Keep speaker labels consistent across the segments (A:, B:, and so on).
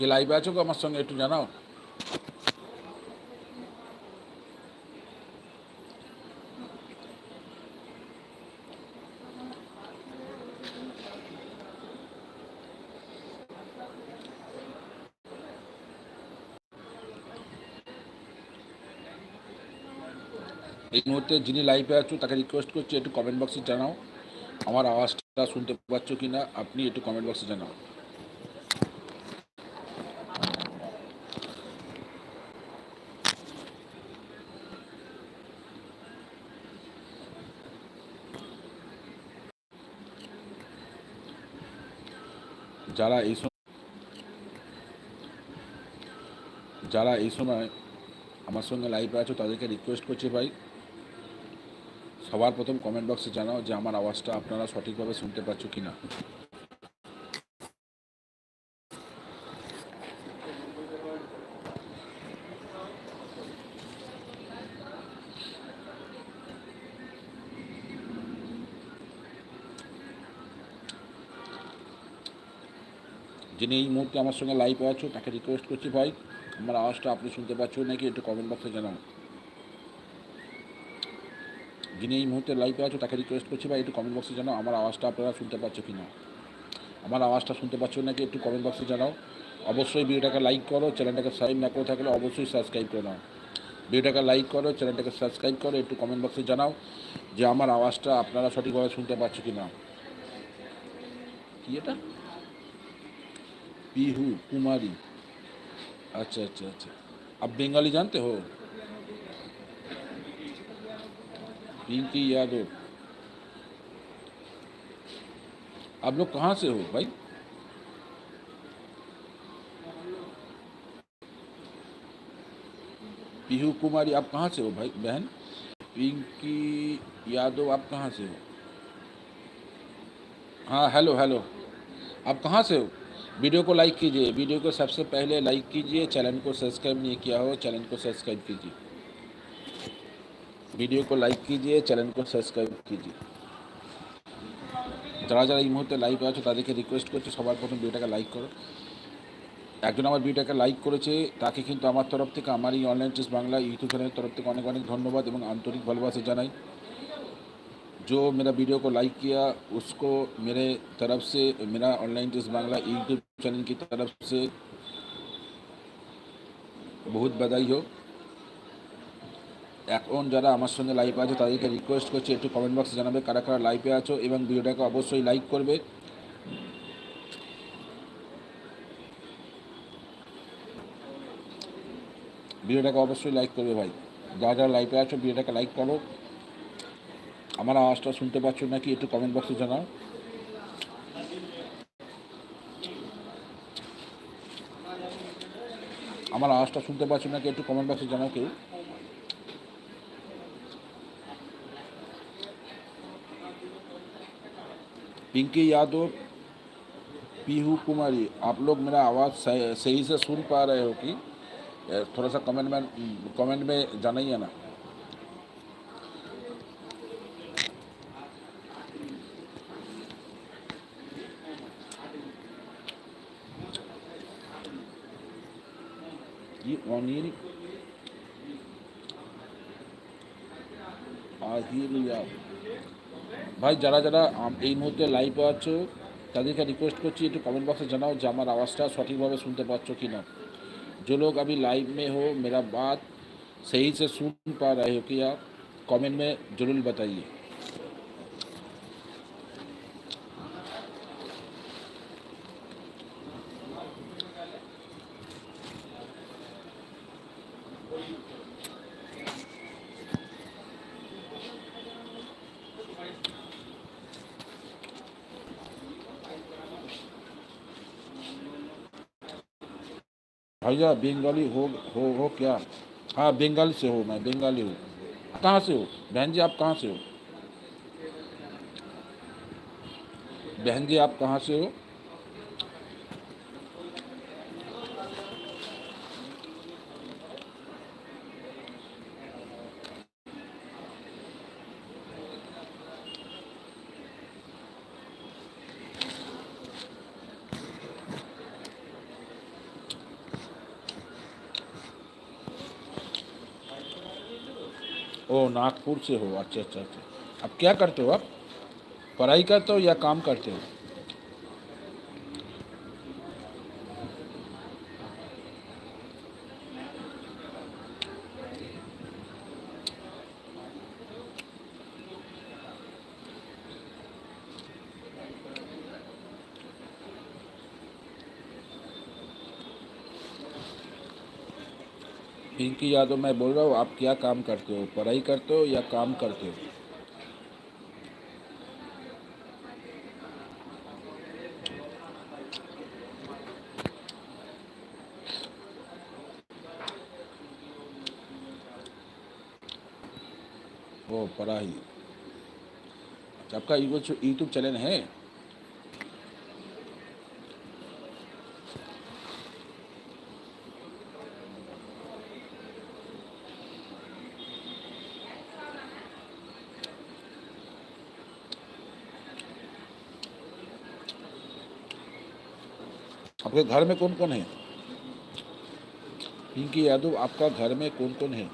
A: কে লাইভে আছো আমার সঙ্গে একটু জানাও। এই মুহূর্তে যিনি লাইভে আছো, তাকে রিকোয়েস্ট করছি একটু কমেন্ট বক্সে জানাও। আমার আওয়াজটা শুনতে পাচ্ছ কি না আপনি একটু কমেন্ট বক্সে জানাও। যারা এই যারা এই সময় আমার সঙ্গে লাইভে আছো, তাদেরকে রিকোয়েস্ট করছি ভাই, সবার প্রথম কমেন্ট বক্সে জানাও যে আমার আওয়াজটা আপনারা সঠিকভাবে শুনতে পাচ্ছ কি না যিনি এই মুহূর্তে আমার সঙ্গে লাইভে আছো, তাকে রিকোয়েস্ট করছি ভাই, আমার আওয়াজটা আপনি শুনতে পাচ্ছ নাকি একটু কমেন্ট বক্সে জানাও যিনি এই মুহূর্তে লাইভে আছো, তাকে রিকোয়েস্ট করছি ভাই, একটু কমেন্ট বক্সে জানাও, আমার আওয়াজটা আপনারা শুনতে পাচ্ছ কি না আমার আওয়াজটা শুনতে পাচ্ছ নাকি একটু কমেন্ট বক্সে জানাও। অবশ্যই ভিডিওটাকে লাইক করো চ্যানেলটাকে সাবস্ক্রাইব না করে থাকলে অবশ্যই সাবস্ক্রাইব করে নাও। ভিডিওটাকে লাইক করো চ্যানেলটাকে সাবস্ক্রাইব করো, একটু কমেন্ট বক্সে জানাও, যে আমার আওয়াজটা আপনারা সঠিকভাবে শুনতে পাচ্ছ কি না কি এটা? पीहू कुमारी। अच्छा अच्छा अच्छा। आप बंगाली जानते हो? पिंकी यादव आप लोग कहाँ से हो भाई? पीहू कुमारी, आप कहाँ से हो भाई, बहन? पिंकी यादव आप कहाँ से हो? हाँ हेलो हेलो। आप कहाँ से हो? वीडियो को लाइक कीजिए वीडियो को सबसे पहले लाइक कीजिए चैनल को सब्सक्राइब नहीं किया हो चैनल को सब्सक्राइब कीजिए वीडियो को लाइक कीजिए চ্যানেল को সাবস্ক্রাইব कीजिए যারা যারা এই মুহূর্তে লাইভে আছো তাদেরকে রিকোয়েস্ট করছি সবার প্রথম ভিডিওটাকে লাইক করো একজন আমার ভিডিওটাকে লাইক করেছে তাকে কিন্তু আমার তরফ থেকে আমার এই অনলাইন টেস্ট বাংলা ইউটিউব চ্যানেলের তরফ থেকে অনেক অনেক ধন্যবাদ এবং আন্তরিক ভালোবাসা জানাই जो मेरा वीडियो को लाइक किया उसको मेरे तरफ से मेरा online test Bangla YouTube channel की तरफ से বহুত বাধাই হোক এখন যারা আমার সঙ্গে লাইভে আছে তাদেরকে রিকোয়েস্ট করছি একটু কমেন্ট বক্সে জানাবে কারা কারা লাইভে আছো এবং ভিডিওটাকে অবশ্যই লাইক করবে ভিডিওটাকে অবশ্যই লাইক করবে ভাই যারা যারা লাইভে আছো ভিডিওটাকে লাইক করো আমার আওয়াজটা শুনতে পাচ্ছ নাকি একটু কমেন্ট বক্সে জানাও আমার আওয়াজটা শুনতে পাচ্ছ নাকি একটু কমেন্ট বক্সে জানাও কেউ पिंकी यादव पीहू कुमारी आप लोग मेरा आवाज़ सही सही से सुन पा रहे हो कि थोड़ा सा कमेंट में कमेंट में जानाइए ना ये অনিল আহিরিয়া ভাই যারা যারা আম- এই মুহূর্তে লাইভে আছো তাদেরকে রিকোয়েস্ট করছি একটু कमेंट बॉक्स में জানাও যে আমার আওয়াজটা সঠিকভাবে শুনতে পাচ্ছ কি না जो लोग अभी लाइव में हो मेरा बात सही से सुन पा रहे हो क्या कमेंट में ज़रूर बताइए भैया बंगाली हो हो हो क्या? हाँ बंगाली से हो मैं, बंगाली हूँ। कहाँ से हो? बहन जी, आप कहाँ से हो? बहन जी, आप कहाँ से हो? ओ, नागपुर से हो। अच्छा अच्छा अच्छा। अब क्या करते हो आप? पढ़ाई करते हो या काम करते हो? पिंकी यादव मैं बोल रहा हूँ आप क्या काम करते हो? पढ़ाई करते हो या काम करते हो? ओ पढ़ाई। अच्छा, आपका यूट्यूब चैनल है? आपके घर में कौन कौन है पिंकी यादव आपका घर में कौन कौन है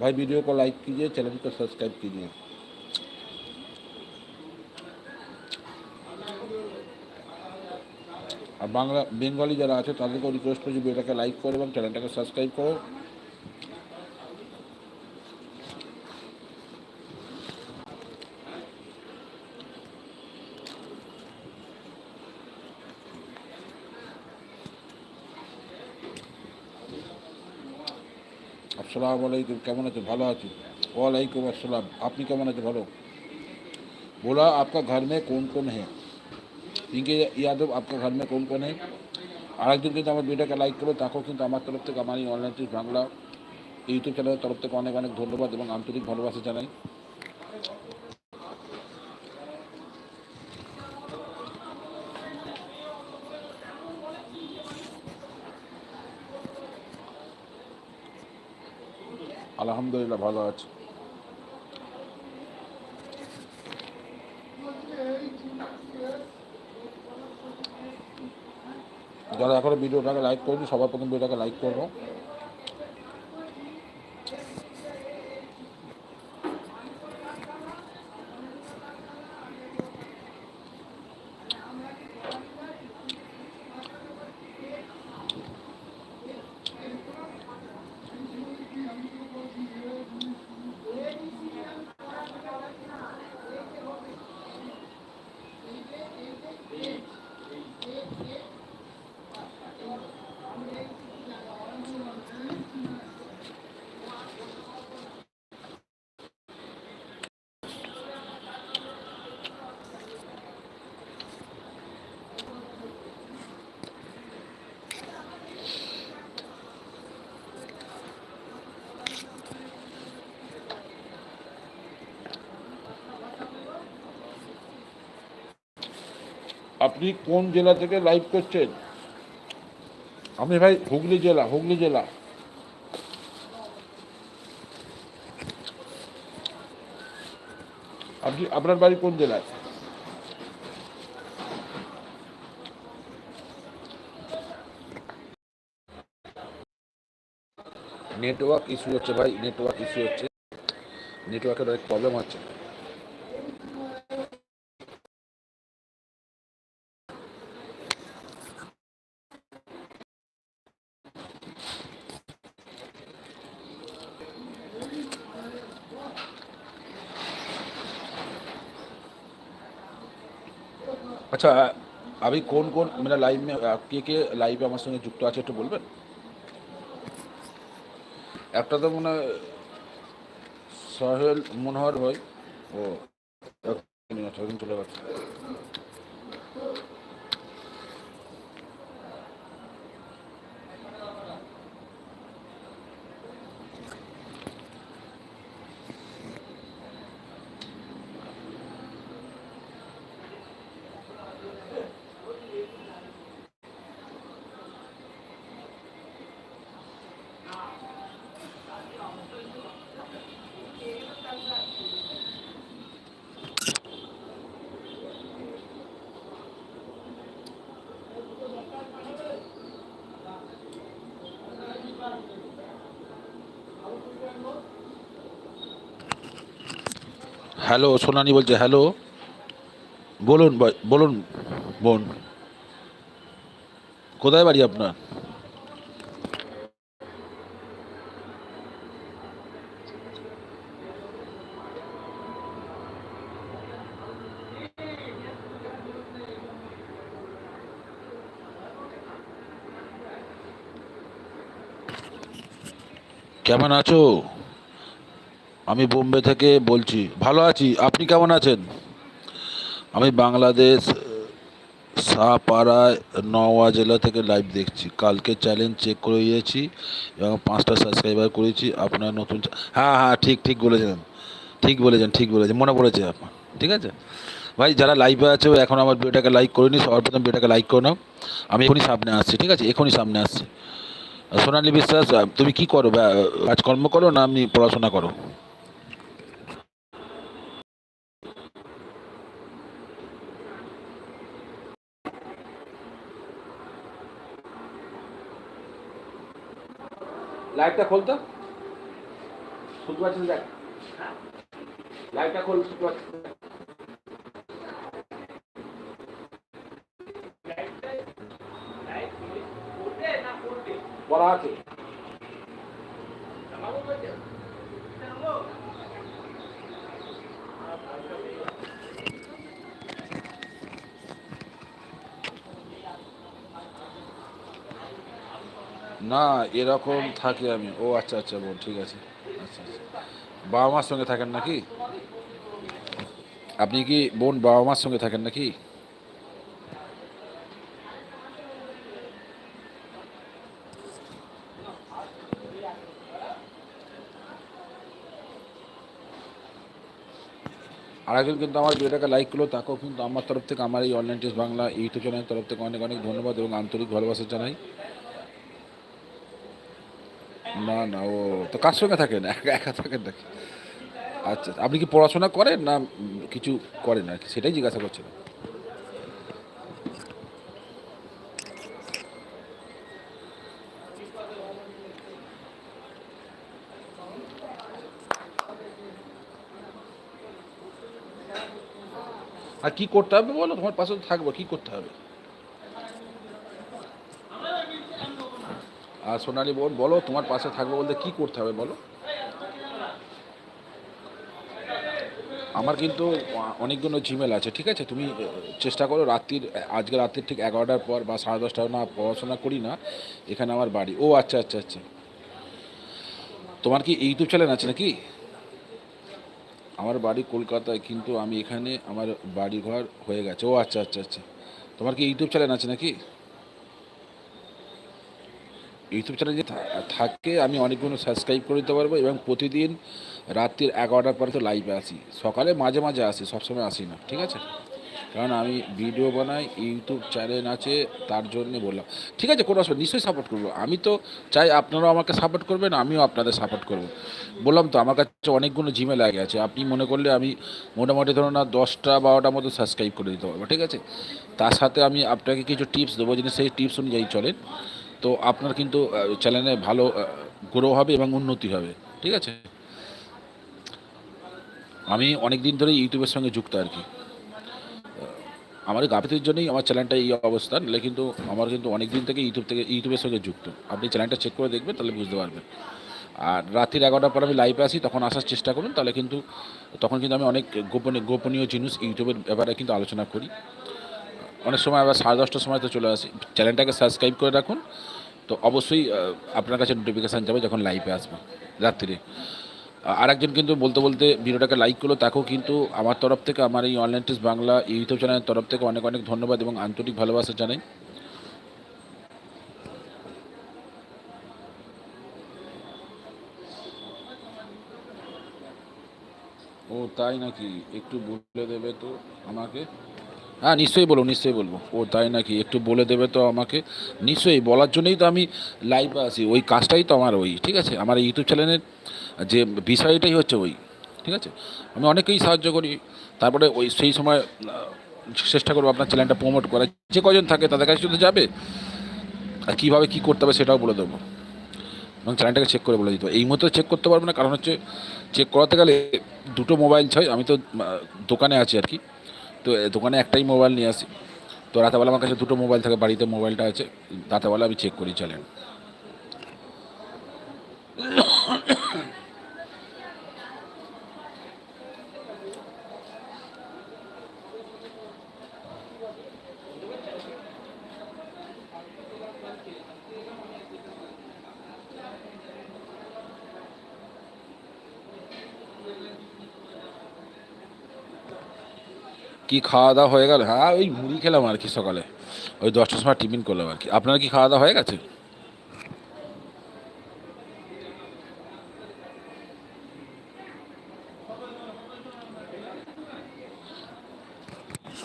A: भाई वीडियो को लाइक कीजिए चैनल को सब्सक्राइब कीजिए আর বাংলা বেঙ্গলি যারা আছে তাদেরকেও রিকোয়েস্ট করছি ভিডিওটাকে লাইক করো এবং চ্যানেলটাকে সাবস্ক্রাইব করো আসসালামু আলাইকুম কেমন আছে ভালো আছি ওয়ালাইকুম আসসালাম আপনি কেমন আছে ভালো बोला आपका घर में कौन कौन है পিঙ্কি ইয়াদব আপনার ঘর में कौन कौन है আরেকজন কিন্তু আমার ভিডিওটাকে লাইক করো তাকেও কিন্তু আমার তরফ থেকে আমার এই অনলাইন টিভি বাংলা ইউটিউব চ্যানেলের তরফ থেকে অনেক অনেক ধন্যবাদ এবং আন্তরিক ভালোবাসা জানাই আলহামদুলিল্লাহ ভালো আছি। যারা এখনও ভিডিওটাকে লাইক করেনি সবার প্রথম ভিডিওটাকে লাইক করব। আপনি কোন জেলা থেকে লাইভ করছেন? আমি ভাই হুগলি জেলা হুগলি জেলা। আপনি, আপনার বাড়ি কোন জেলায়? নেটওয়ার্ক ইস্যু হচ্ছে ভাই নেটওয়ার্ক ইস্যু হচ্ছে। নেটওয়ার্কের অনেক প্রবলেম হচ্ছে আচ্ছা আমি কোন কোন মানে লাইভ কে কে লাইভে আমার সঙ্গে যুক্ত আছে একটু বলবেন একটা তো মনে সহেল মনোহর ভাই ও চলে গেছে হ্যালো সোনানি বলছে হ্যালো বলুন বলুন বোন কোথায় বাড়ি আপনার? কেমন আছো? আমি বোম্বে থেকে বলছি। ভালো আছি, আপনি কেমন আছেন? আমি বাংলাদেশ সাপাড়ায় নওয়া জেলা থেকে লাইভ দেখছি। কালকে চ্যালেঞ্জ চেক করে দিয়েছি এবং পাঁচটা সাবস্ক্রাইবার করেছি। আপনার নতুন হ্যাঁ হ্যাঁ ঠিক ঠিক বলেছেন। ঠিক বলেছেন ঠিক বলেছেন। মনে পড়েছে আপনার। ঠিক আছে? ভাই, যারা লাইভে আছে ও এখন আমার ভিডিওটাকে লাইক করিনি সবার প্রথম ভিডিওটাকে লাইক করে নাও। আমি এখনই সামনে আসছি, ঠিক আছে? এখনই সামনে আসছি। সোনালী বিশ্বাস তুমি কি করো? কাজকর্ম করো না, আমি পড়াশোনা করো? লাইটটা খোলতো শুনতে পাচ্ছিস দেখ। লাইটটা খোল শুনতে পাচ্ছিস বলা আছে। না, এরকম থাকে আমি। ও আচ্ছা আচ্ছা বোন, ঠিক আছে। আচ্ছা আচ্ছা। বাবা মার সঙ্গে থাকেন নাকি? আপনি কি বোন বাবা মার সঙ্গে থাকেন নাকি? আর একজন কিন্তু আমার ভিডিওটাকে লাইক করল, তাকেও কিন্তু আমার তরফ থেকে, আমার এই অনলাইন টেস্ট বাংলা ইউটিউব চ্যানেলের তরফ থেকে অনেক অনেক ধন্যবাদ এবং আন্তরিক ভালোবাসা জানাই। না না, ও তো কার সঙ্গে থাকেন একা থাকেন নাকি? আচ্ছা আপনি কি পড়াশোনা করেন না কিছু করেন আর কি? সেটাই জিজ্ঞাসা করছিলাম। আর কি করতে হবে বলো? তোমার পাশে থাকব, কি করতে হবে? আর সোনালি বোন, বলো তোমার পাশে থাকব বলতে কি করতে হবে, বলো? আমার কিন্তু অনেকগুলো জিমেল আছে, ঠিক আছে? তুমি চেষ্টা করো রাত্রির, আজকে রাত্রির ঠিক এগারোটার পর বা সাড়ে দশটা না পড়াশোনা করি না, এখানে আমার বাড়ি। ও আচ্ছা আচ্ছা আচ্ছা। তোমার কি ইউটিউব চ্যানেল আছে নাকি? আমার বাড়ি কলকাতায়, কিন্তু আমি এখানে আমার বাড়ি ঘর হয়ে গেছে। ও আচ্ছা আচ্ছা আচ্ছা। তোমার কি ইউটিউব চ্যানেল আছে নাকি? ইউটিউব চ্যানেল থাকে, আমি অনেকগুলো সাবস্ক্রাইব করে দিতে পারব এবং প্রতিদিন রাত্রির এগারোটার পরে তো লাইভে আসি। সকালে মাঝে মাঝে আসি, সবসময় আসি না, ঠিক আছে? কারণ আমি ভিডিও বানাই ইউটিউব চ্যানেল আছে, তার জন্যে বললাম। ঠিক আছে, কোনো অসুবিধা নিশ্চয়ই সাপোর্ট করব। আমি তো চাই আপনারাও আমাকে সাপোর্ট করবেন, আমিও আপনাদের সাপোর্ট করব। বললাম তো, আমার কাছে অনেকগুলো জিমেল আগে আছে, আপনি মনে করলে আমি মোটামুটি ধরুন না দশটা, বারোটার মতো সাবস্ক্রাইব করে দিতে পারব, ঠিক আছে? তার সাথে আমি আপনাকে কিছু টিপস দেবো, যিনি সেই টিপস অনুযায়ী চলেন। তো আপনার কিন্তু চ্যানেলে ভালো গ্রো হবে এবং উন্নতি হবে, ঠিক আছে? আমি অনেক দিন ধরে ইউটিউবের সঙ্গে যুক্ত আর কি। আমার গাফিতির জন্যই আমার চ্যানেলটা এই অবস্থান নাহলে কিন্তু আমার কিন্তু অনেক দিন থেকে ইউটিউব থেকে, ইউটিউবের সঙ্গে যুক্ত। আপনি চ্যানেলটা চেক করে দেখবেন, তাহলে বুঝতে পারবেন। আর রাত্রির এগারোটার পর আমি লাইভে আসি, তখন আসার চেষ্টা করুন, তাহলে কিন্তু, তখন কিন্তু আমি অনেক গোপনীয় গোপনীয় জিনিস ইউটিউবের ব্যাপারে কিন্তু আলোচনা করি। অনেক সময় আবার সাড়ে দশটার সময় তো চলে আসি। চ্যানেলটাকে সাবস্ক্রাইব করে রাখুন। তো অবশ্যই আপনার কাছে নোটিফিকেশান যাবে যখন লাইভে আসবে, রাত্রিরে। আর একজন কিন্তু বলতে বলতে ভিডিওটাকে লাইক করল, তাকেও কিন্তু আমার তরফ থেকে, আমার এই অনলাইন টেস্ট বাংলা ইউটিউব চ্যানেলের তরফ থেকে অনেক অনেক ধন্যবাদ এবং আন্তরিক ভালোবাসা জানাই। ও, তাই নাকি? একটু বলে দেবে তো আমাকে? হ্যাঁ নিশ্চয়ই বলব নিশ্চয়ই বলব। ও তাই নাকি? একটু বলে দেবে তো আমাকে। নিশ্চয়ই, বলার জন্যই তো আমি লাইভে আসি ওই কাজটাই তো আমার ওই, ঠিক আছে? আমার ইউটিউব চ্যানেলের যে বিষয়টাই হচ্ছে ওই, ঠিক আছে? আমি অনেকেই সাহায্য করি। তারপরে ওই সেই সময় চেষ্টা করব আপনার চ্যানেলটা প্রমোট করার। যে কজন থাকে তাদের কাছে শুধু যাবে। আর কীভাবে কী করতে হবে সেটাও বলে দেবো। এবং চ্যানেলটাকে চেক করে বলে দিতে এই মুহূর্তে চেক করতে পারব না, কারণ হচ্ছে চেক করাতে গেলে দুটো মোবাইল চাই আমি তো দোকানে আছি আর কি। তো দোকানে একটাই মোবাইল নিয়ে আসি। তো রাতেবেলা আমার কাছে দুটো মোবাইল থাকে, বাড়িতে মোবাইলটা আছে, রাতেবেলা আমি চেক করি চ্যানেল কি খাওয়া দাওয়া হয়ে গেল? হ্যাঁ ওই মুড়ি খেলাম আর কি সকালে। ওই দশটার সময় টিফিন করলাম আর কি। আপনার কি খাওয়া দাওয়া হয়ে গেছে?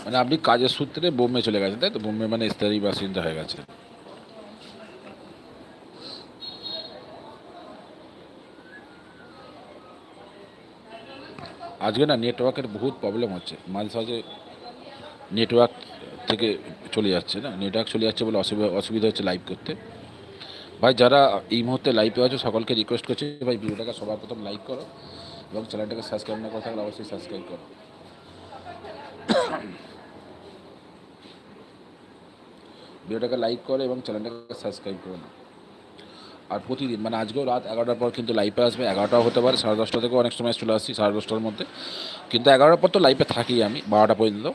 A: মানে আপনি কাজের সূত্রে বোম্বে চলে গেছেন, তাই তো? বোম্বে মানে স্থায়ী বাসিন্দা হয়ে গেছে। আজকে না নেটওয়ার্কের বহুত প্রবলেম হচ্ছে। মাঝে সাঝে নেটওয়ার্ক থেকে চলে যাচ্ছে না। নেটওয়ার্ক চলে যাচ্ছে বলে অসুবিধা অসুবিধা হচ্ছে লাইভ করতে। ভাই, যারা এই মুহূর্তে লাইভে আছো, সকলকে রিকোয়েস্ট করছি, ভাই, ভিডিওটাকে সবার প্রথম লাইক করো এবং চ্যানেলটাকে সাবস্ক্রাইব না করে থাকলে অবশ্যই সাবস্ক্রাইব করো। ভিডিওটাকে লাইক করো এবং চ্যানেলটাকে সাবস্ক্রাইব করো না। আর প্রতিদিন মানে আজকেও রাত এগারোটার পর কিন্তু লাইভে আসবে, এগারোটাও হতে পারে, সাড়ে দশটা থেকেও অনেক সময় চলে আসছি, সাড়ে দশটার মধ্যে। কিন্তু এগারোটার পর তো লাইভে থাকি আমি, বারোটা পর্যন্ত।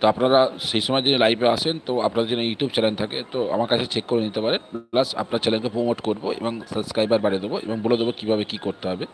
A: তো আপনারা সেই সময় যদি লাইভে আসেন, তো আপনার যদি ইউটিউব চ্যানেল থাকে, তো আমার কাছে চেক করে নিতে পারেন। প্লাস আপনার চ্যানেলকে প্রমোট করব এবং সাবস্ক্রাইবার বাড়িয়ে দেবো এবং বলে দেবো কীভাবে কী করতে হবে।